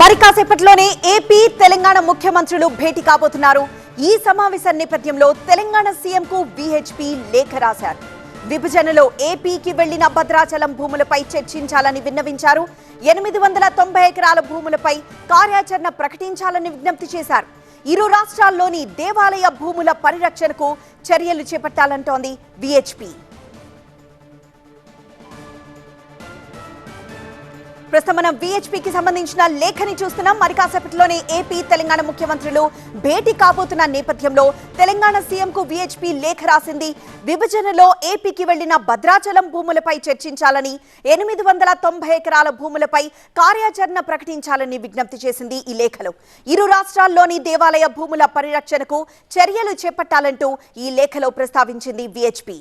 మరి కాసేపట్లోనే ఏపీ తెలంగాణ ముఖ్యమంత్రులు భేటీ కాబోతున్నారు. ఈ సమావేశం నేపథ్యంలో తెలంగాణ సీఎం కు విహెచ్పి లేఖ రాశారు. విభజనలో ఏపీకి వెళ్ళిన భద్రాచలం భూములపై చర్చించాలని విన్నవించారు. ఎనిమిది వందల తొంభై ఎకరాల భూములపై కార్యాచరణ ప్రకటించాలని విజ్ఞప్తి చేశారు. ఇరు రాష్ట్రాల్లోని దేవాలయ భూముల పరిరక్షణకు చర్యలు చేపట్టాలంటోంది విహెచ్పి ప్రస్తుతం మనం విహెచ్పికి సంబంధించిన లేఖని చూస్తున్నాం. మరి కాసేపట్లోనే ఏపీ తెలంగాణ ముఖ్యమంత్రులు భేటీ కాబోతున్న నేపథ్యంలో తెలంగాణ సీఎం కు విహెచ్పి లేఖ రాసింది. విభజనలో ఏపీకి వెళ్ళిన భద్రాచలం భూములపై చర్చించాలని ఎనిమిది వందల తొంభై ఎకరాల భూములపై కార్యాచరణ ప్రకటించాలని విజ్ఞప్తి చేసింది ఈ లేఖలో. ఇరు రాష్ట్రాల్లోని దేవాలయ భూముల పరిరక్షణకు చర్యలు చేపట్టాలంటూ ఈ లేఖలో ప్రస్తావించింది విహెచ్పి